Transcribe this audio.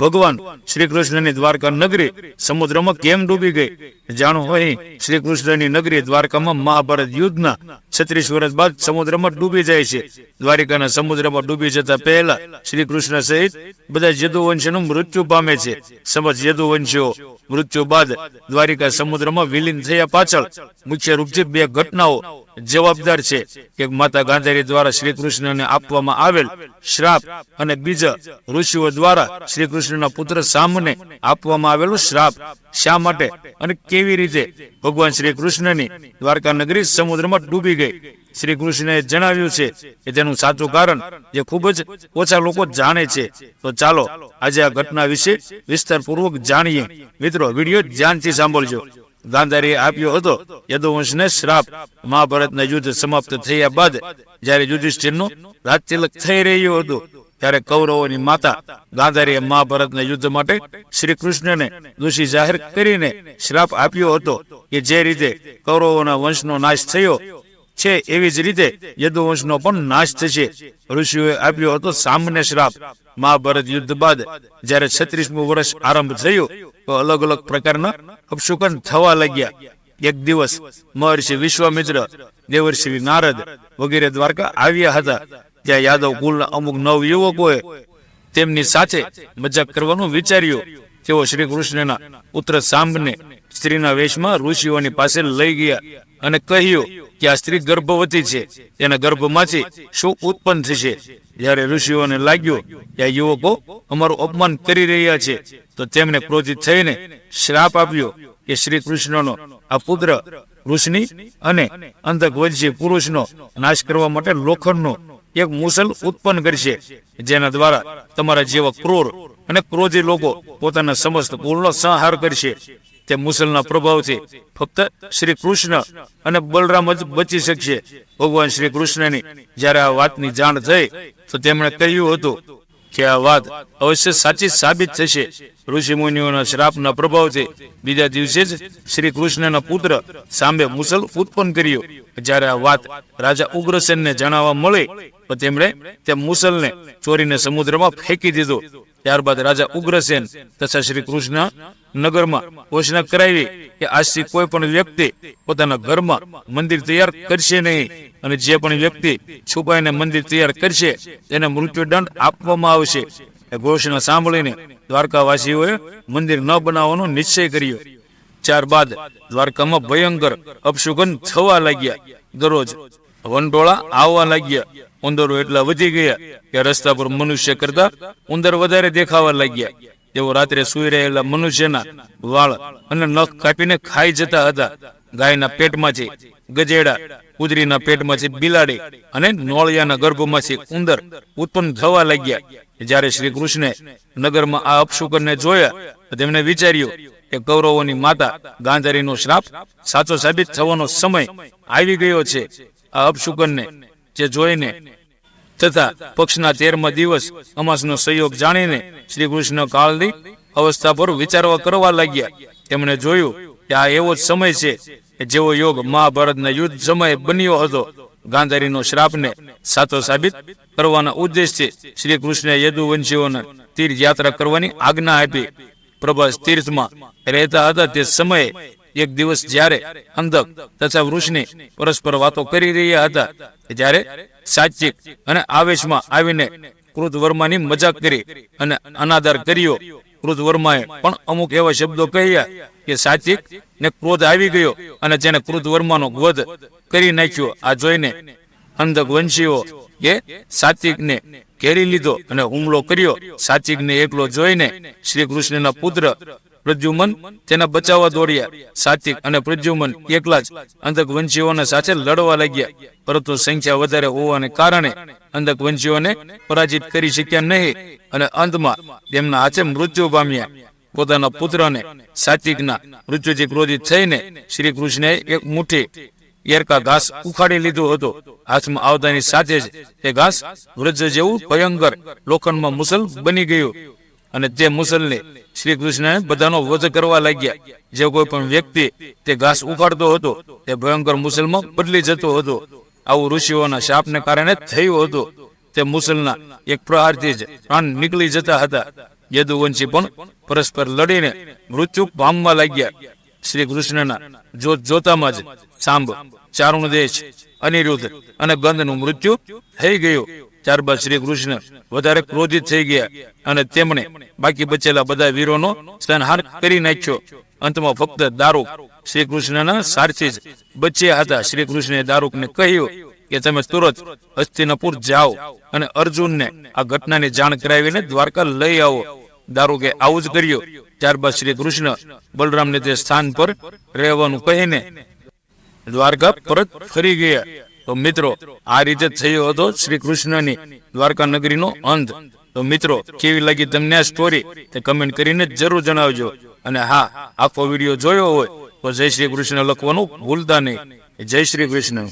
ભગવાન શ્રી કૃષ્ણની દ્વારકા નગરી સમુદ્રમાં કેમ ડૂબી ગઈ? જાણો હોય શ્રી કૃષ્ણની નગરી દ્વારકામાં મહાભારત યુદ્ધના છત્રીસ વર્ષ બાદ સમુદ્રમાં ડૂબી જાય છે. દ્વારિકાના સમુદ્રમાં ડૂબી જતા પહેલા શ્રી કૃષ્ણ સહિત બધા યદુવંશીનું મૃત્યુ પામે છે. સમજ યદુવંશીઓ મૃત્યુ બાદ દ્વારિકા સમુદ્રમાં વિલીન થયા પાછળ મુખ્ય રૂપથી બે ઘટનાઓ જવાબદાર છે. એક માતા ગાંધારી દ્વારા શ્રી કૃષ્ણને આપવામાં આવેલ શ્રાપ અને બીજા ઋષિઓ દ્વારા શ્રી કૃષ્ણના પુત્ર સામને આપવામાં આવેલો શ્રાપ. શા માટે અને કેવી રીતે? ભગવાન શ્રી કૃષ્ણની દ્વારકા નગરી સમુદ્રમાં ડૂબી ગઈ. શ્રી કૃષ્ણએ જણાવ્યું છે કે તેનું સાચું કારણ જે ખૂબ જ ઓછા લોકો જાણે છે. તો ચાલો આજે આ ઘટના વિશે વિસ્તારપૂર્વક જાણીએ. મિત્રો, વીડિયો ધ્યાનથી સાંભળજો. ગાંધારીએ આપ્યો હતો યદુવંશને શ્રાપ. મહાભારતના યુદ્ધ સમાપ્ત થયા બાદ જ્યારે યુધિષ્ઠિરનું રાજતિલક થઈ રહ્યું હતું. ત્યારે કૌરવોની માતા ગાંધારીએ મહાભારતના યુદ્ધ માટે શ્રી કૃષ્ણને દોષી જાહેર કરીને શ્રાપ આપ્યો હતો કે જે રીતે કૌરવોના વંશનો નાશ થયો છે, એવી જ રીતે યદુવંશનો પણ નાશ થશે. ઋષિઓએ આપ્યો હતો સામાન્ય શ્રાપ. મહાભારત યુદ્ધ બાદ જ્યારે છત્રીસમું વર્ષ આરંભ થયું, તો અલગ અલગ પ્રકારના અપશુકન થવા લાગ્યા. એક દિવસ મહર્ષિ વિશ્વામિત્ર, દેવર્ષિ નારદ વગેરે દ્વારકા આવ્યા હતા. ત્યાં યાદવ કુલના અમુક નવ યુવકોએ તેમની સાથે મજાક કરવાનું વિચાર્યું. તેઓ શ્રી કૃષ્ણના પુત્ર સાંભને સ્ત્રીના વેશમાં ઋષિઓની પાસે લઈ ગયા અને કહ્યું કે આ સ્ત્રી ગર્ભવતી છે. તેના ગર્ભમાંથી શું ઉત્પન્ન થશે? જ્યારે ઋષિઓને લાગ્યું કે આ યુવકો અમારું અપમાન કરી રહ્યા છે, તો તેમને ક્રોધિત થઈને શ્રાપ આપ્યો કે શ્રી કૃષ્ણનો આ પુત્ર ઋષિની અને અંધક વજ્ય પુરુષનો નાશ કરવા માટે લોખંડનો એક મુસલ ઉત્પન્ન કરશે, જેના દ્વારા તમારા જેવા ક્રૂર અને ક્રોધી લોકો પોતાના સમસ્ત પૂર્ણ સંહાર કરશે. તે મુસલના પ્રભાવથી ફક્ત શ્રી કૃષ્ણ અને બલરામ જ બચી શકશે. ભગવાન શ્રી કૃષ્ણની જ્યારે આ વાતની જાણ થઈ, તો તેમણે કહ્યું હતું કે આ વાત અવશ્ય સાચી સાબિત થશે. ઋષિ મુનિઓના શ્રાપના પ્રભાવથી બીજા દિવસે જ શ્રી કૃષ્ણના પુત્ર સામે મુસલ ઉત્પન્ન કર્યું. જ્યારે આ વાત રાજા ઉગ્રસેનને જણાવવા મળી તો તેમણે તે મુસલને ચોરીને સમુદ્રમાં ફેંકી દીધો. ત્યારબાદ રાજા ઉગ્રસેન તથા શ્રી કૃષ્ણ નગરમાં ઘોષણા કરાવી કે આજથી કોઈ પણ વ્યક્તિ પોતાના ઘરમાં મંદિર તૈયાર કરશે નહીં અને જે પણ વ્યક્તિ છુપાઈને મંદિર તૈયાર કરશે, તેને મૃત્યુદંડ આપવામાં આવશે. એ ઘોષણા સાંભળીને દ્વારકાવાસીઓએ મંદિર ન બનાવવાનો નિશ્ચય કર્યો. ત્યારબાદ દ્વારકામાં ભયંકર અપશુગન થવા લાગ્યા. દરરોજ વનટોળા આવવા લાગ્યા. ઉંદરો એટલા વધી ગયા કે રસ્તા પર મનુષ્ય કરતા ઉંદર વધારે દેખાવા લાગ્યા. તેઓ રાત્રે સુઈ રહેલા મનુષ્યના વાળ અને નખ કાપીને ખાઈ જતા હતા. ગાયના પેટમાંથી ગજેડા કુદરીના પેટમાંથી બિલાડી અને નોળિયાના ગર્ભમાંથી ઉંદર ઉત્પન્ન થવા લાગ્યા. જ્યારે શ્રી કૃષ્ણે નગરમાં આ અપશુકનને જોયા તેમણે વિચાર્યું કે કૌરવોની માતા ગાંધારીનો શ્રાપ સાચો સાબિત થવાનો સમય આવી ગયો છે. આ અપશુકનને જે જોઈને તથા પક્ષના તેરમા દિવસ અમાસનો સહયોગ જાણીને શ્રી કૃષ્ણ કાળની અવસ્થા પર વિચારવા કરવા લાગ્યા. તેમણે જોયું કે આ એવો જ સમય છે જેવો યોગ મહાભારતના યુદ્ધ સમયે બન્યો હતો. ગાંધારીનો શ્રાપને સાચો સાબિત કરવાના ઉદ્દેશથી શ્રી કૃષ્ણે યદુવંશીઓને તીર્થ યાત્રા કરવાની આજ્ઞા આપી. પ્રભાસ તીર્થમાં રહેતા હતા તે સમયે એક દિવસ જ્યારે અંધક તથા વૃષની પરસ્પર વાતો કરી રહ્યા હતા, ત્યારે સાચિક અને આવેશમાં આવીને કૃતવર્માની મજાક કરી અને અનાદર કર્યો. કૃતવર્માએ પણ અમુક એવા શબ્દો કહ્યા કે સાચિક ને ક્રોધ આવી ગયો અને જેને કૃતવર્માનો વધ કરી નાખ્યો. આ જોઈને અંધક વંશીઓ એ સાત્વિકને ઘેરી લીધો અને હુમલો કર્યો. સાત્વિકને એકલો જોઈને શ્રી કૃષ્ણના પુત્ર પ્રદ્યુમન તેના બચાવવા દોડ્યા. સાત્વિક અને પ્રદ્યુમન એકલા જ અંધક વંશીઓના સાથે લડવા લાગ્યા. પરંતુ સંખ્યા વધારે હોવાને કારણે અંધક વંશીઓને પરાજિત કરી શક્યા નહીં અને અંતમાં તેમના હાથે મૃત્યુ પામ્યા. પોતાના પુત્રને સાત્વિકના મૃત્યુથી ક્રોધિત થઈને શ્રી કૃષ્ણએ એક મુઠ્ઠી એરકા ઘાસ ઉખાડી લીધું હતું. હાથમાં આવતાની સાથે જ તે ઘાસ વૃદ્ધ જેવું ભયંકર લોખંડમાં મુસલ બની ગયું. અને તે મુસલને શ્રી કૃષ્ણએ બધાનો વધ કરવા લાગ્યા, જે કોઈ પણ વ્યક્તિ તે ઘાસ ઉખાડતો હતો, તે ભયંકર મુસલમાં બદલી જતો હતો. આવું ઋષિઓના શાપને કારણે થયું હતું. તે મુસલના એક પ્રહારથી જ પ્રાણ નીકળી જતા હતા. યદુવંશી પણ પરસ્પર લડીને મૃત્યુ પામવા લાગ્યા. શ્રી કૃષ્ણના જોત જોતામાં જ સાંભ ચારુણ દેશ અનિરુદ્ધ અને ગંધનું મૃત્યુ થઈ ગયું. ત્યારબાદ શ્રી કૃષ્ણ વધારે ક્રોધિત થઈ ગયા અને તેમણે બાકી બચેલા બધા વીરોનો સંહાર કરી નાખ્યો. અંતમાં ફક્ત દારૂક શ્રી કૃષ્ણના સારથી જ બચ્યા હતા. શ્રી કૃષ્ણે દારૂકને કહ્યું કે તમે તુરત હસ્તિનાપુર જાઓ અને અર્જુનને આ ઘટનાની જાણ કરાવીને દ્વારકા લઈ આવો. દારૂકે આવું જ કર્યું. ત્યારબાદ શ્રી કૃષ્ણ બલરામને તે સ્થાન પર રહેવાનું કહીને દ્વારકા પરત ફરી ગયા. તો મિત્રો, આ રીતે થયો હતો શ્રી કૃષ્ણની દ્વારકા નગરીનો અંત. તો મિત્રો, કેવી લાગી તમને આ સ્ટોરી તે કમેન્ટ કરીને જરૂર જણાવજો. અને હા, આખો વીડિયો જોયો હોય તો જય શ્રી કૃષ્ણ લખવાનું ભૂલતા નહીં. જય શ્રી કૃષ્ણ.